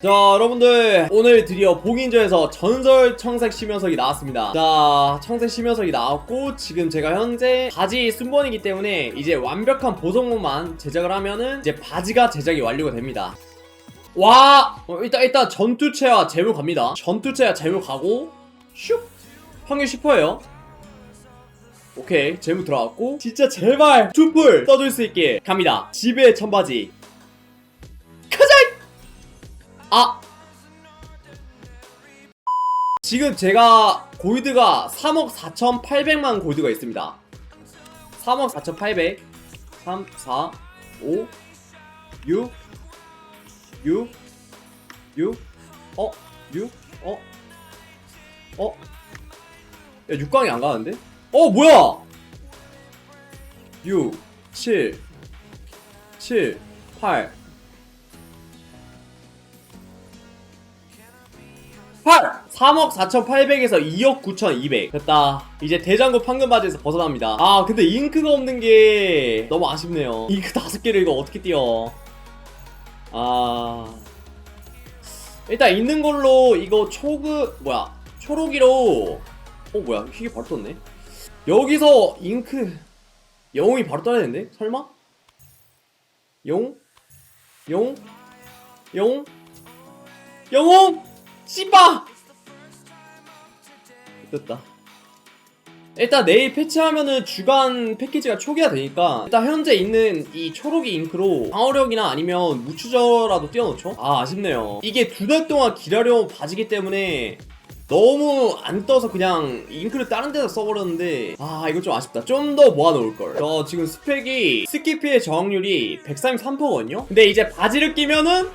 자 여러분들 오늘 드디어 봉인조에서 전설 청색 심연석이 나왔습니다. 자 청색 심연석이 나왔고 지금 제가 현재 바지 순번이기 때문에 이제 완벽한 보정모만 제작을 하면은 이제 바지가 제작이 완료가 됩니다. 와! 어, 일단 일단 전투체와 재물 갑니다. 전투체와 재물 가고 슉! 확률 10%예요. 오케이 재물 들어갔고 진짜 제발 투풀 써줄 수 있게 갑니다. 지배의 천바지 아! 지금 제가 골드가 3억 4,800만 골드가 있습니다. 3억 4,800 3, 4, 5 6 6 6 어? 6 어? 어? 야 6강이 안 가는데? 어 뭐야? 6 7 7 8 8! 3억 4,800에서 2억 9,200 됐다 이제 대장구 판금 바지에서 벗어납니다 아 근데 잉크가 없는 게 너무 아쉽네요 잉크 다섯 개를 이거 어떻게 띄어 아 일단 있는 걸로 이거 초그 뭐야 초록이로 어 뭐야 희귀 바로 떴네 여기서 잉크 영웅이 바로 떠야 되는데 설마? 용? 용? 용? 영웅! 씨바! 됐다. 일단 내일 패치하면은 주간 패키지가 초기화 되니까 일단 현재 있는 이 초록이 잉크로 방어력이나 아니면 무추저라도 띄워놓죠? 아 아쉽네요. 이게 두 달 동안 기다려온 바지기 때문에 너무 안 떠서 그냥 잉크를 다른 데다 써버렸는데 아 이거 좀 아쉽다 좀 더 모아놓을걸 저 지금 스펙이 스키피의 저항률이 133%거든요 근데 이제 바지를 끼면은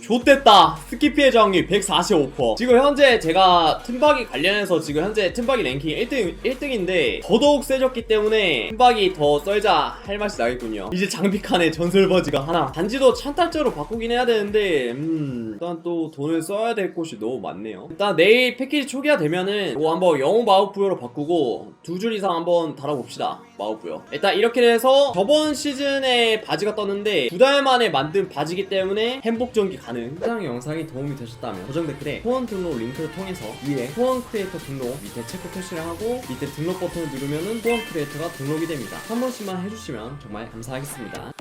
좋됐다. 스키피의 저항률 145% 지금 현재 제가 틈박이 관련해서 지금 현재 틈박이 랭킹 1등, 1등인데 더더욱 세졌기 때문에 틈박이 더 썰자 할 맛이 나겠군요. 이제 장비칸에 전설버지가 하나. 단지도 찬탈자로 바꾸긴 해야 되는데 음 일단 또 돈을 써야 될 곳이 너무 많네요. 일단 내일 패키지 초기화 되면은 이거 한번 영웅 마법부여로 바꾸고 두 줄 이상 한번 달아봅시다 마법부여 일단 이렇게 돼서 저번 시즌에 바지가 떴는데 두 달 만에 만든 바지기 때문에 행복 전기 가능 해당 영상이 도움이 되셨다면 고정 댓글에 후원 등록 링크를 통해서 위에 후원 크리에이터 등록 밑에 체크 표시를 하고 밑에 등록 버튼을 누르면은 후원 크리에이터가 등록이 됩니다. 한 번씩만 해주시면 정말 감사하겠습니다